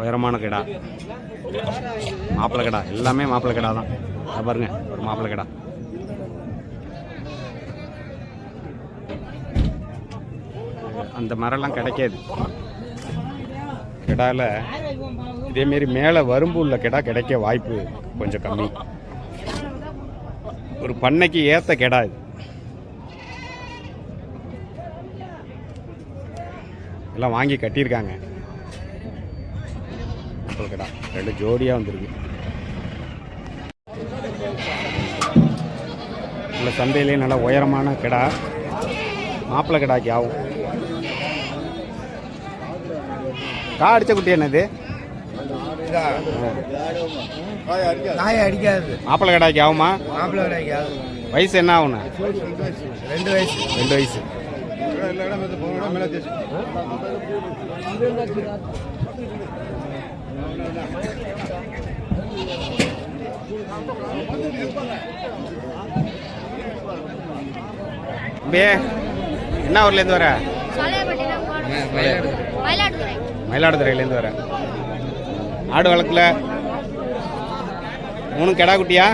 உயரமான கிடா. மாப்பிள்ளை கிடா. எல்லாமே மாப்பிள்ளை கிடா தான். பாருங்க ஒரு மாப்பிள்ளை கிடா. அந்த மரம்லாம் கிடைக்காது. கிடால இதேமாரி மேலே வரும்பு உள்ள கிடா கிடைக்க வாய்ப்பு கொஞ்சம் கம்மி. ஒரு பண்ணைக்கு ஏற்ற கிடா இது. எல்லாம் வாங்கி கட்டியிருக்காங்க. மாப்பிள்ளை கிடா ரெண்டு ஜோடியாக வந்திருக்கு. உள்ள சந்தையிலேயே நல்ல உயரமான கிடா மாப்பிள்ளை கிடாக்கி ஆகும் கா அடிச்ச குட்டி என்னது? மாப்பிள்ளை கிடாக்கி ஆகுமா வயசு என்ன ஆகுண்ணா ரெண்டு வயசு. ரெண்டு வயசு. தம்பி என்ன ஊர்லேருந்து வர? மயிலாடுதுறையிலேருந்து வர. ஆடு வளர்க்கல. மூணு கெடா குட்டியா?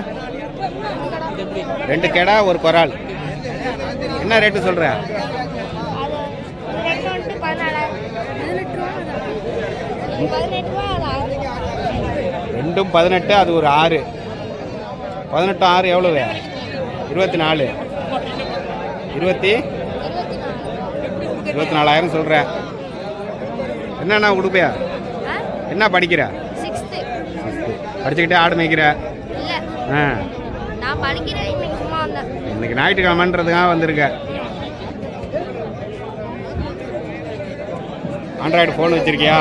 ரெண்டு கெடா. ஒரு குறால் என்ன ரேட்டு சொல்கிற ரெண்டு வந்துட்டு பதினாலாயிரம் பதினெட்டு ரூபா அது ஆறு ரெண்டும் பதினெட்டு அது ஒரு ஆறு. பதினெட்டு ஆறு எவ்வளவு? இருபத்தி நாலு இருபத்தி? இருபத்தி நாலாயிரம் சொல்கிறேன் என்னண்ணா உடுப்பையா? என்ன படிக்கிற? படிச்சுக்கிட்டே ஆடு மேய்க்கிற? ஆ. இன்னைக்கு ஞாயிற்றுக்கிழமைன்றதுக்காக வந்திருக்க. ஆண்ட்ராய்டு ஃபோன் வச்சிருக்கியா?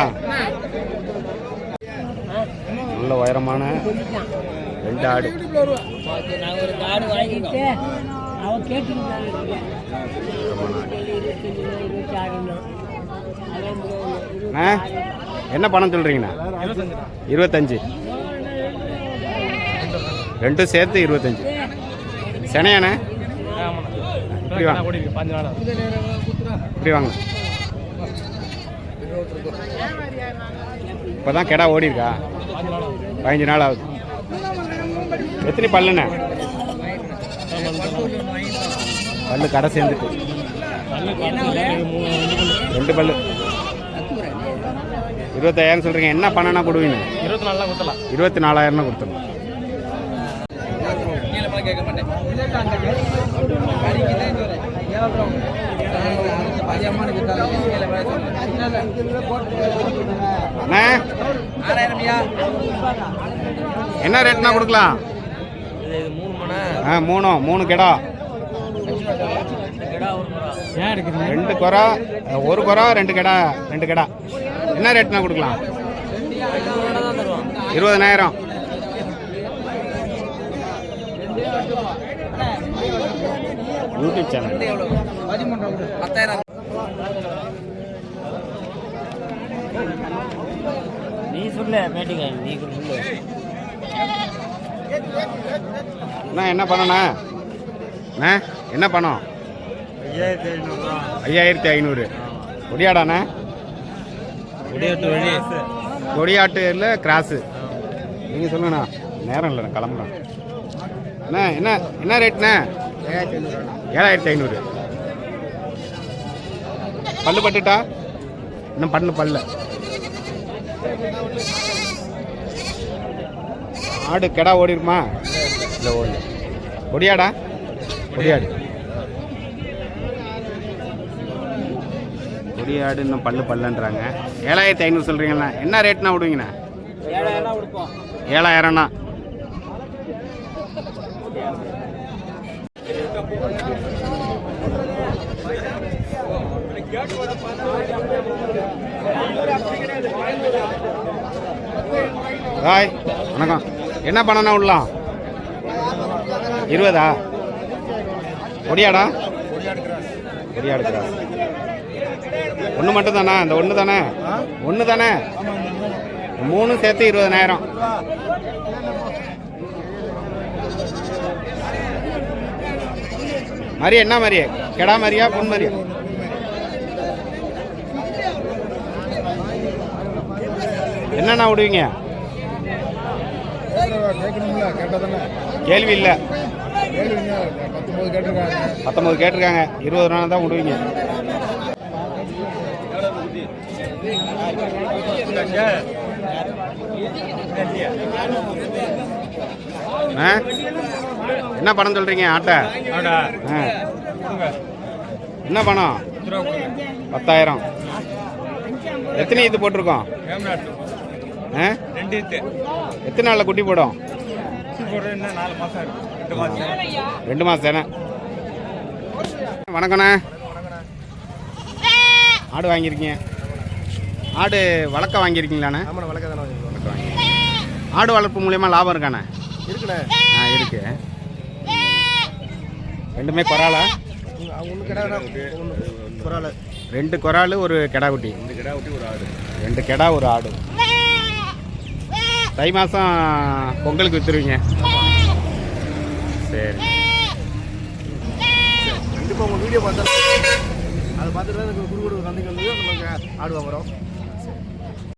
நல்ல உயரமான ரெண்டு ஆடு. என்ன பணம் சொல்றீங்கண்ணா? இருபத்தஞ்சு. ரெண்டும் சேர்த்து இருபத்தஞ்சு. செனையாண்ணே? இப்படி வாங்க இப்படி வாங்க. இப்போதான் கெடா ஓடி இருக்கா பதினஞ்சு நாள் ஆகுது. எத்தனை பல்லுண்ணே பல்லு கடை சேர்ந்துட்டு. ரெண்டு பல்லு. இருபத்தாயிரம் சொல்றீங்க. என்ன பண்ணனா கொடுவீங்க? இருபத்தி நாலாம் கொடுத்தலாம் இருபத்தி நாலாயிரம் கொடுத்துருங்க. அண்ணா அண்ணே என்ன ரேட்னா கொடுக்கலாம்? இது மூணு மணி. ஆ மூணு மூணு கெடா. ரெண்டு குறா ஒரு குறா ரெண்டு கெடா ரெண்டு கெடா. என்ன ரேட்னா கொடுக்கலாம்? இருபதனாயிரம். யூடியூப் சேனல் பத்தாயிரம். சொல்லு நீ சொல்லு அண்ணா என்ன பண்ணண்ணா என்ன பணம்? ஐயாயிரத்தி ஐநூறு. கொடியாடாண்ணா? வழி கொடியாட்டு இல்லை கிராஸு. நீங்கள் சொல்லுங்கண்ணா. நேரம் இல்லை நான் கிளம்புறேன் அண்ணா என்ன என்ன ரேட்ண்ணே ஏழாயிரத்தி ஐநூறு. பல்லு பட்டுட்டா? இன்னும் பல்லு பல்ல. ஆடு கெடா ஓடிருமா இல்லை ஓடல. கொடியாடா கொடியாடு கொடியாடு இன்னும் பல்லு பல்லுன்றாங்க. ஏழாயிரத்தி ஐநூறு சொல்கிறீங்களா என்ன ரேட்னா விடுவீங்கண்ணா? ஏழாயிரம் கொடுப்போம் ஹாய் வணக்கம். என்ன பண்ணணும் உள்ளலாம் இருபதா? ஒடியாடா ஒடியாடு கிராஸ் ஒன்று மட்டும் தானே இந்த ஒன்று தானே? ஒன்று தானே? மூணு சேர்த்து இருபதனாயிரம். மாதிரி என்ன மாதிரியே கெடா மாதிரியா பொன் மாதிரியா என்னண்ணா விடுவீங்க? கேள்வி இல்லை பத்தொம்பது கேட்டிருக்காங்க. இருபது ரூபா தான் விடுவீங்க. ஆ? என்ன பணம் சொல்கிறீங்க ஆட்டை? ஆ. என்ன பணம்? பத்தாயிரம். எத்தனை இது போட்டிருக்கோம்? எத்தனை நாளில் குட்டி போடும்? ரெண்டு மாதம் ரெண்டு தானே? வணக்கண்ணே. ஆடு வாங்கியிருக்கீங்க. ஆடு வளர்க்க வாங்கியிருக்கீங்களாண்ணே? தானே வளர்க்க வாங்கி ஆடு வளர்ப்பு மூலியமாக லாபம் இருக்காண்ணே? இருக்குண்ணே ஆ இருக்கு. ரெண்டுமே கொராலா ஒன்று ரெண்டு கொராலு ஒரு கெடா குட்டி. ரெண்டு ஒரு ஆடு ரெண்டு கெடா ஒரு ஆடு. தை மாதம் பொங்கலுக்கு விற்றுருவீங்க சரி. கண்டிப்பாக உங்கள் வீடியோ பார்த்தா அதை பார்த்துட்டு தான் எனக்கு குறுகுடு வந்து நமக்கு ஆடு